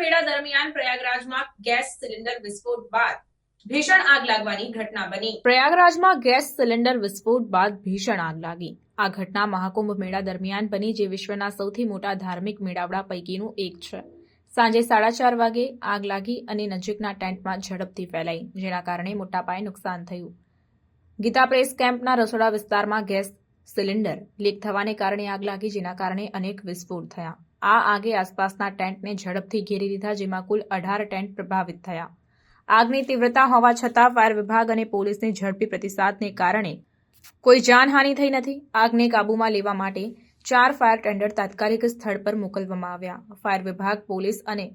દરમિયાન પ્રયાગરાજમાં gas cylinder વિસ્ફોટ બાદ ભીષણ આગ લાગવાની ઘટના બની. પ્રયાગરાજમાં ગેસ સિલિન્ડર વિસ્ફોટ બાદ ભીષણ આગ લાગી. આ ઘટના મહાકુંભ મેળા દરમિયાન બની, જે વિશ્વના સૌથી મોટા ધાર્મિક મેળાવડા પૈકીનું એક છે. સાંજે સાડા ચાર વાગે આગ લાગી અને નજીકના ટેન્ટમાં ઝડપથી ફેલાઈ, જેના કારણે મોટા પાયે નુકસાન થયું. ગીતા પ્રેસ કેમ્પના રસોડા વિસ્તારમાં ગેસ સિલિન્ડર લીક થવાને કારણે આગ લાગી, જેના કારણે અનેક વિસ્ફોટ થયા. આ આગે આસપાસના ટેન્ટને ઝડપથી ઘેરી લીધા, જેમાં કુલ અઢાર ટેન્ટ પ્રભાવિત થયા. આગની તીવ્રતા હોવા છતાં ફાયર વિભાગ અને પોલીસની ઝડપી પ્રતિસાદને કારણે કોઈ જાનહાનિ થઈ નથી. આગને કાબૂમાં લેવા માટે ચાર ફાયર ટેન્ડર તાત્કાલિક સ્થળ પર મોકલવામાં આવ્યા. ફાયર વિભાગ, પોલીસ અને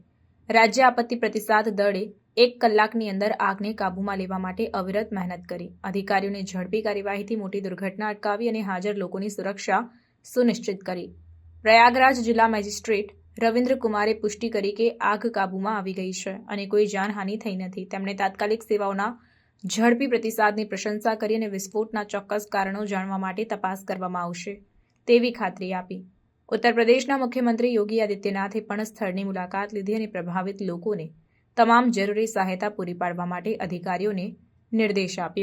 રાજ્ય આપત્તિ પ્રતિસાદ દળે એક કલાકની અંદર આગને કાબૂમાં લેવા માટે અવિરત મહેનત કરી. અધિકારીઓને ઝડપી કાર્યવાહીથી મોટી દુર્ઘટના અટકાવી અને હાજર લોકોની સુરક્ષા સુનિશ્ચિત કરી. પ્રયાગરાજ જિલ્લા મેજિસ્ટ્રેટ રવિન્દ્ર કુમારે પુષ્ટિ કરી કે આગ કાબૂમાં આવી ગઈ છે અને કોઈ જાનહાનિ થઈ નથી. તેમણે તાત્કાલિક સેવાઓના ઝડપી પ્રતિસાદની પ્રશંસા કરી અને વિસ્ફોટના ચોક્કસ કારણો જાણવા માટે તપાસ કરવામાં આવશે તેવી ખાતરી આપી. ઉત્તર પ્રદેશના મુખ્યમંત્રી યોગી આદિત્યનાથે પણ સ્થળની મુલાકાત લીધી અને પ્રભાવિત લોકોને તમામ જરૂરી સહાયતા પૂરી પાડવા માટે અધિકારીઓને निर्देश आप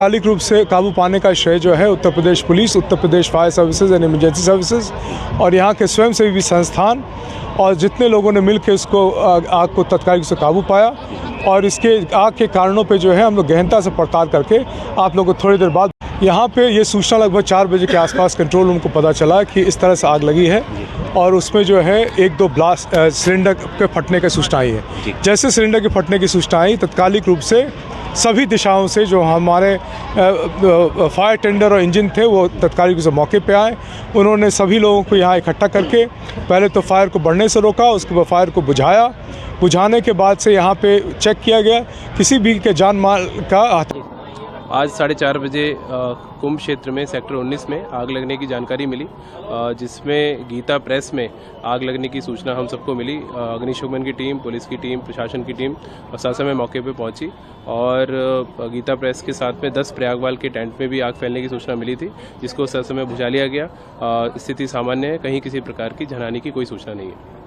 मालिक रूप से काबू पाने का श्रेय जो है Uttar Pradesh police Uttar Pradesh fire services and emergency services और यहाँ के स्वयंसेवी संस्थान और जितने लोगों ने मिलकर इसको आग को तत्काल से काबू पाया और इसके आग के कारणों पे जो है हम लोग गहनता से पड़ताल करके आप लोगों को थोड़ी देर बाद यहाँ पे ये सूचना लगभग चार बजे के आसपास कंट्रोल रूम को पता चला कि इस तरह से आग लगी है और उसमें जो है एक दो ब्लास्ट सिलेंडर के फटने की सूचना आई है। जैसे सिलेंडर के फटने की सूचना आई तत्कालिक रूप से सभी दिशाओं से जो हमारे फायर टेंडर और इंजन थे, वो तत्कालिक रूप से मौके पे आए। उन्होंने सभी लोगों को यहाँ इकट्ठा करके पहले तो फायर को बढ़ने से रोका, उसके बाद फायर को बुझाया। बुझाने के बाद से यहाँ पे चेक किया गया, किसी भी के जान माल का आज साढ़े चार बजे कुंभ क्षेत्र में, सेक्टर 19 में आग लगने की जानकारी मिली जिसमें गीता प्रेस में आग लगने की सूचना हम सबको मिली। अग्निशमन की टीम, पुलिस की टीम, प्रशासन की टीम समय मौके पे पहुँची, और गीता प्रेस के साथ में 10 प्रयागवाल के टेंट में भी आग फैलने की सूचना मिली थी, जिसको समय बुझा लिया गया स्थिति सामान्य है, कहीं किसी प्रकार की जनहानि की कोई सूचना नहीं है।